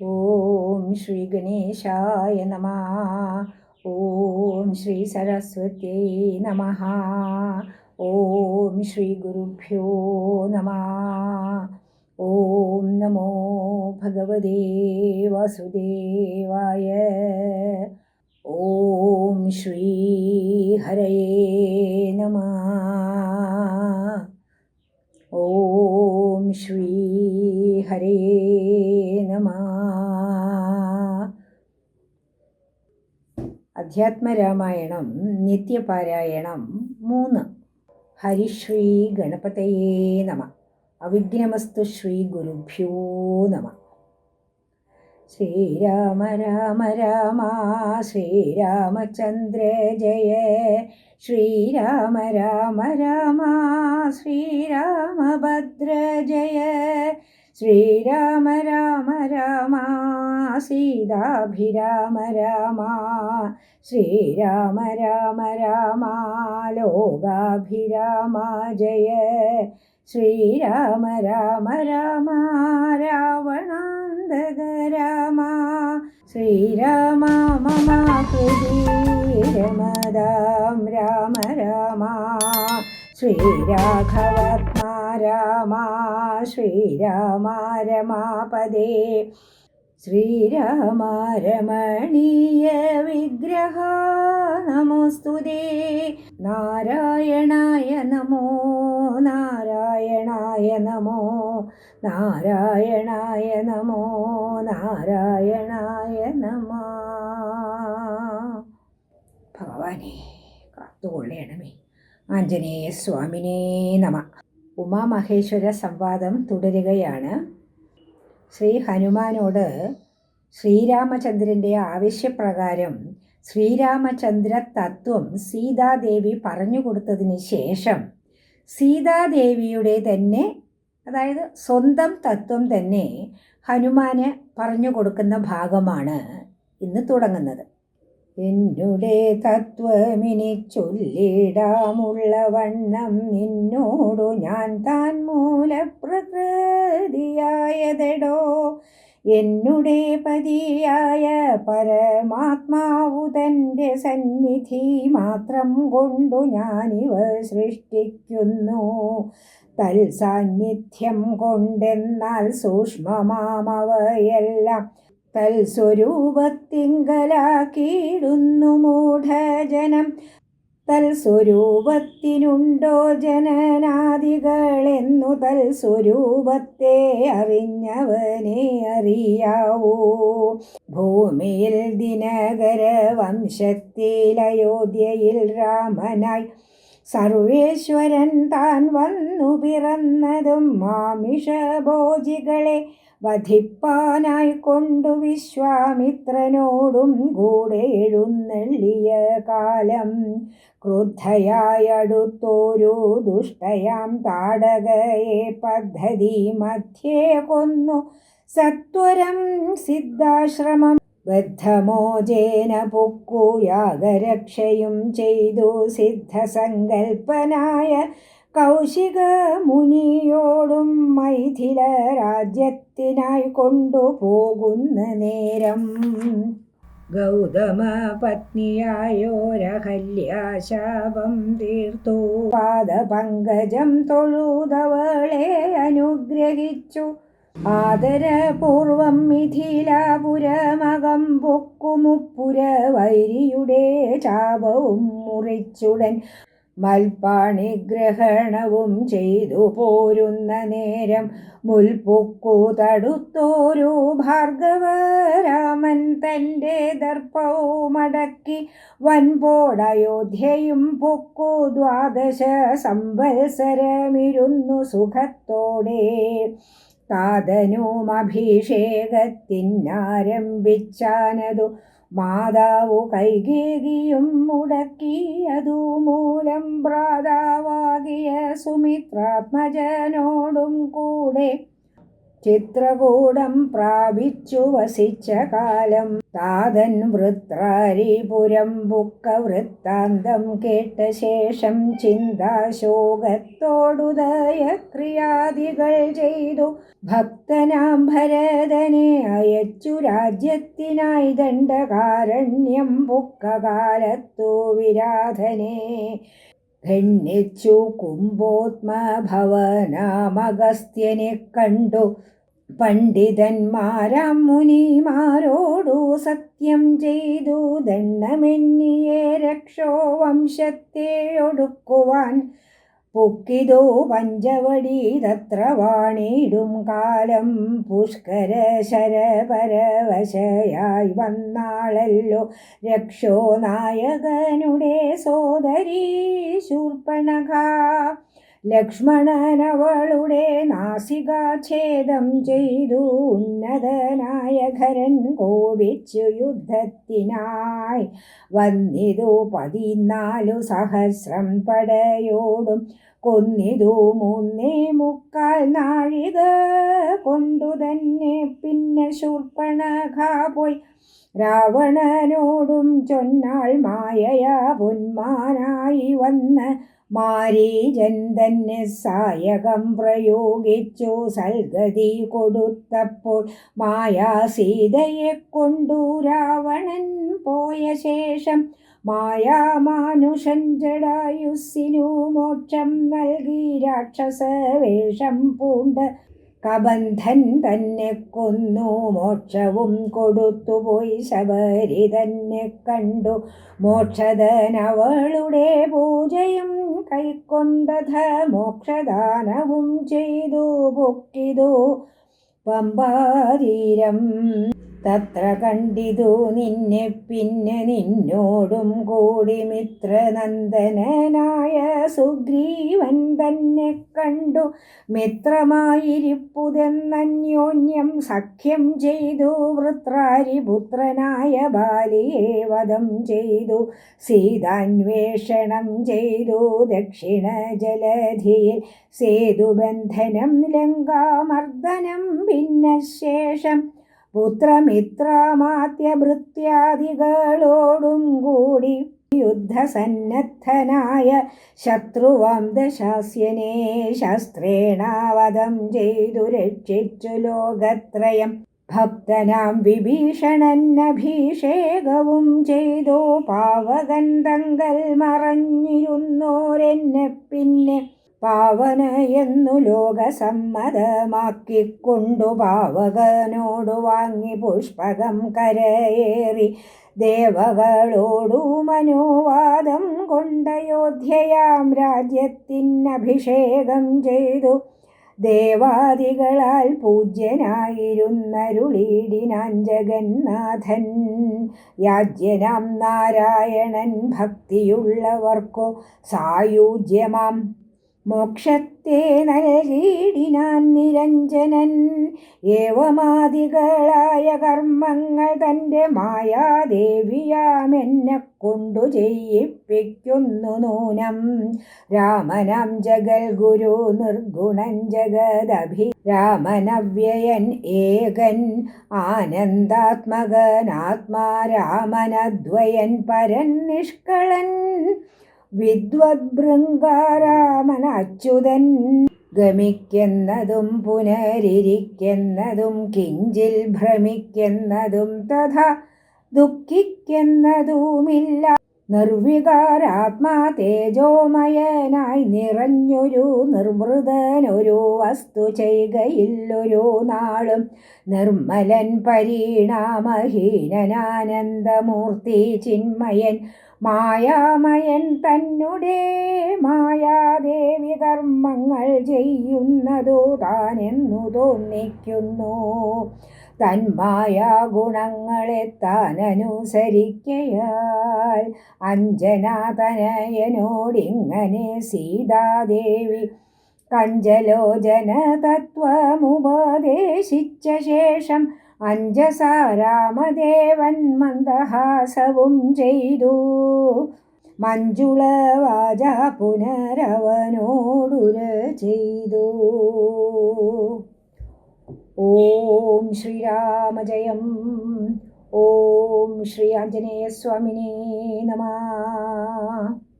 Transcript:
ഓം ശ്രീ ഗണേശായ നമ. ഓം ശ്രീ സരസ്വത്യൈ നമ. ഓം ശ്രീ ഗുരുഭ്യോ നമ. ഓം നമോ ഭഗവതേ വാസുദേവായ അധ്യാത്മരാമായണം നിത്യപാരായണം മൂന്ന്. ഹരിശ്രീ ഗണപതയേ നമ. അവിഘ്നമസ്തു ശ്രീ ഗുരുഭ്യോ നമ. ശ്രീരാമ രാമ രാമ ശ്രീരാമചന്ദ്ര ജയ. ശ്രീരാമ രാമ രാമ ശ്രീരാമഭദ്ര ജയ. ശ്രീരാമ രാമ രാമ സീതാഭിരാമ രാമ ശ്രീരാമ രാമ രാമ ലോകാഭിരാമ ജയ ശ്രീരാമ രാമ രാമ രാവണാന്തക രാമ ശ്രീരാമ മമ ഹൃദീരമദാം രാമ രാമ ശ്രീരാഘവത്മാ രാമ ശ്രീരാമ രമാപദേ ശ്രീരാമ രമണീയ വിഗ്രഹ നമോസ്തു നാരായണായ നമോ നാരായണായ നമോ നാരായണായ നമോ നാരായണായ നമ. ഭഗവാനെ കാത്തുകൊള്ളണമേ. ആഞ്ജനേയ സ്വാമിനേ നമ. ഉമാമഹേശ്വര സംവാദം തുടരുകയാണ്. ശ്രീ ഹനുമാനോട് ശ്രീരാമചന്ദ്രന്റെ ആവശ്യപ്രകാരം ശ്രീരാമചന്ദ്ര തത്വം സീതാദേവി പറഞ്ഞു കൊടുത്തതിന് ശേഷം സീതാദേവിയുടെ തന്നെ അതായത് സ്വന്തം തത്വം തന്നെ ഹനുമാന് പറഞ്ഞു കൊടുക്കുന്ന ഭാഗമാണ് ഇന്ന് തുടങ്ങുന്നത്. എന്നുടെ തത്വമിനി ചൊല്ലിടാമുള്ള വണ്ണം നിന്നോടു ഞാൻ താൻ മൂലപ്രകൃതിയായതെടോ എന്നുടെ പതിയായ പരമാത്മാവു തന്റെ സന്നിധി മാത്രം കൊണ്ടു ഞാനിവ സൃഷ്ടിക്കുന്നു. തൽസാന്നിധ്യം കൊണ്ടെന്നാൽ സൂക്ഷ്മമാമവയെല്ലാം തൽസ്വരൂപത്തിങ്കലാക്കിയിടുന്നു മൂഢജനം. തൽസ്വരൂപത്തിനുണ്ടോ ജനനാദികളെന്നു തൽസ്വരൂപത്തെ അറിഞ്ഞവനെ അറിയാവൂ? ഭൂമിയിൽ ദിനകര വംശത്തിൽ അയോധ്യയിൽ രാമനായി സർവേശ്വരൻ താൻ വന്നു പിറന്നതും മാമിഷഭോജികളെ വധിപ്പാനായി കൊണ്ടു വിശ്വാമിത്രനോടും കൂടെ എഴുന്നള്ളിയ കാലം ക്രുദ്ധയായടുത്തോരു ദുഷ്ടയാം താടകയെ പദ്ധതി മധ്യേ കൊന്നു. സത്വരം സിദ്ധാശ്രമം ബദ്ധമോചേന പൊക്കു യാഗരക്ഷയും ചെയ്തു സിദ്ധസങ്കൽപ്പനായ കൗശിക മുനിയോടും മൈഥില രാജ്യത്തിനായി കൊണ്ടുപോകുന്ന നേരം. ഗൗതമ പത്നിയായോരഹല്യാശാപം തീർത്തു. പാദപങ്കജം തൊഴുതവളെ അനുഗ്രഹിച്ചു. ആദരപൂർവം മിഥിലാപുരമകം പൊക്കുമുപ്പുര വൈരിയുടെ ചാപവും മുറിച്ചുടൻ മൽപ്പാണിഗ്രഹണവും ചെയ്തു പോരുന്ന നേരം മുൽപൊക്കു തടുത്തോരു ഭാർഗവരാമൻ തന്റെ ദർപ്പവുമടക്കി വൻപോടയോധ്യയും പൊക്കു ദ്വാദശ സംവത്സരമിരുന്നു സുഖത്തോടെ. താതനുമഭിഷേകത്തിനാരംഭിച്ചാനതു മാതാവു കൈകേകിയും മുടക്കിയതു മൂലം ഭ്രാതാവാകിയ സുമിത്രാത്മജനോടും കൂടെ ചിത്രകൂടം പ്രാപിച്ചു വസിച്ച കാലം. താതൻ വൃത്രാരിപുരം ബുക്ക വൃത്താന്തം കേട്ട ശേഷം ചിന്താശോകത്തോടുദയ ക്രിയാദികൾ ചെയ്തു. ഭക്തനാം ഭരതനെ അയച്ചു രാജ്യത്തിനായി ദണ്ഡകാരണ്യം ബുക്കകാലത്തു വിരാധനെ. ഖണ്ഡിച്ചു കുംഭോത്മഭവനാമഗസ്ത്യനെ കണ്ടു. പണ്ഡിതന്മാരാം മുനിമാരോടു സത്യം ചെയ്തു. ദണ്ഡമെന്നിയെ രക്ഷോ വംശത്തെ ഒടുക്കുവാൻ പൊക്കിതോ പഞ്ചവടി തത്ര വാണിടും കാലം പുഷ്കര ശരപരവശയായി വന്നാളല്ലോ രക്ഷോ നായകനുടെ സോദരീ ശൂർപ്പണഖ ലക്ഷ്മണനവളുടെ നാസികാഛേദം ചെയ്തു ഉന്നതനായ ഖരൻ കോപിച്ചു യുദ്ധത്തിനായി. വന്നിതു പതിനാലു സഹസ്രം പടയോടും കൊന്നിതു മൂന്നേ മുക്കാൽ നാഴിക കൊണ്ടു തന്നെ പിന്നെ ശൂർപ്പണഖ പോയി. രാവണനോടും ചൊന്നാൾ മായയാ പൊന്മാനായി വന്ന് മാരീജൻ തന്നെ സായകം പ്രയോഗിച്ചു സൽഗതി കൊടുത്തപ്പോൾ മായാ സീതയെ കൊണ്ടു രാവണൻ പോയ ശേഷം മായാമാനുഷൻ ജടായുസ്സിനു മോക്ഷം നൽകി രാക്ഷസ വേഷം പൂണ്ട് കബന്ധൻ തന്നെ കൊന്നു മോക്ഷവും കൊടുത്തുപോയി. ശബരി തന്നെ കണ്ടു മോക്ഷധനവളുടെ പൂജയും കൈക്കൊണ്ടത മോക്ഷദാനവും ചെയ്തു പൊക്കിതു പമ്പാതീരം തത്ര കണ്ടിതു നിന്നെ പിന്നെ നിന്നോടും കൂടി മിത്രനന്ദനായ സുഗ്രീവൻ തന്നെ കണ്ടു. മിത്രമായിരിപ്പുതെന്നന്യോന്യം സഖ്യം ചെയ്തു. വൃത്രാരിപുത്രനായ ബാലിയെ വധം ചെയ്തു. സീതാന്വേഷണം ചെയ്തു. ദക്ഷിണ ജലധിയിൽ സേതുബന്ധനം ലങ്കാമർദ്ദനം ഭിന്നശേഷം പുത്രമിത്രമാത്യഭൃത്യാദികളോടും കൂടി യുദ്ധസന്നദ്ധനായ ശത്രുവാം ദശാസ്യനെ ശസ്ത്രേണാവധം ചെയ്തു രക്ഷിച്ചു ലോകത്രയം. ഭക്തനാം വിഭീഷണന്നഭിഷേകവും ചെയ്തോ ചെയ്തു പാവകന്തങ്കൽ മറഞ്ഞിരുന്നോരെന്നെ പിന്നെ പാവനയെന്നു ലോകസമ്മതമാക്കിക്കൊണ്ടു പാവകനോടു വാങ്ങി പുഷ്പകം കരയേറി ദേവകളോടു മനോവാദം കൊണ്ടയോധ്യയാം രാജ്യത്തിനഭിഷേകം ചെയ്തു. ദേവാദികളാൽ പൂജ്യനായിരുന്നരുളീടിനാൻ ജഗന്നാഥൻ യാജ്യനാം നാരായണൻ ഭക്തിയുള്ളവർക്കോ സായുജ്യമാം. മോക്ഷത്തെ നൽകിയിടിനാൻ നിരഞ്ജനൻ. ഏവമാദികളായ കർമ്മങ്ങൾ തന്റെ മായാദേവിയാമെന്നെ കൊണ്ടു ചെയ്യിപ്പിക്കുന്നു നൂനം. രാമനം ജഗൽ ഗുരു നിർഗുണൻ ജഗദഭി. രാമനവ്യയൻ ഏകൻ ആനന്ദാത്മകനാത്മാ രാമനദ്വയൻ പരൻ നിഷ്കളൻ വിദ്വദ്ഭൃങ്കാരാമൻ അച്യുതൻ ഗമിക്കുന്നതും പുനരിരിക്കുന്നതും കിഞ്ചിൽ ഭ്രമിക്കുന്നതും തഥാ ദുഃഖിക്കുന്നതുമില്ല. നിർവികാരാത്മാ തേജോമയനായി നിറഞ്ഞൊരു നിർമൃതനൊരു വസ്തു ചെയ്യുകയില്ലൊരു നാളും നിർമ്മലൻ പരിണാമഹീനനാനന്ദമൂർത്തി ചിന്മയൻ മായാമയൻ തന്നെ മായാദേവി കർമ്മങ്ങൾ ചെയ്യുന്നതോ താനെന്നു തോന്നിക്കുന്നു. തന്മായ ഗുണങ്ങളെ താൻ അനുസരിക്കയാൽ അഞ്ജനാതനയനോടിങ്ങനെ സീതാദേവി കഞ്ചലോചന തത്വമുപദേശിച്ച ശേഷം അഞ്ജസാരാമദേവൻ മന്ദഹാസവും ചെയ്തു. മഞ്ജുളവാച പുനരവനോടുര ചെയ്തു. ഓം ശ്രീരാമജയം ഓം ശ്രീ ആഞ്ജനേയസ്വാമിനേ നമ.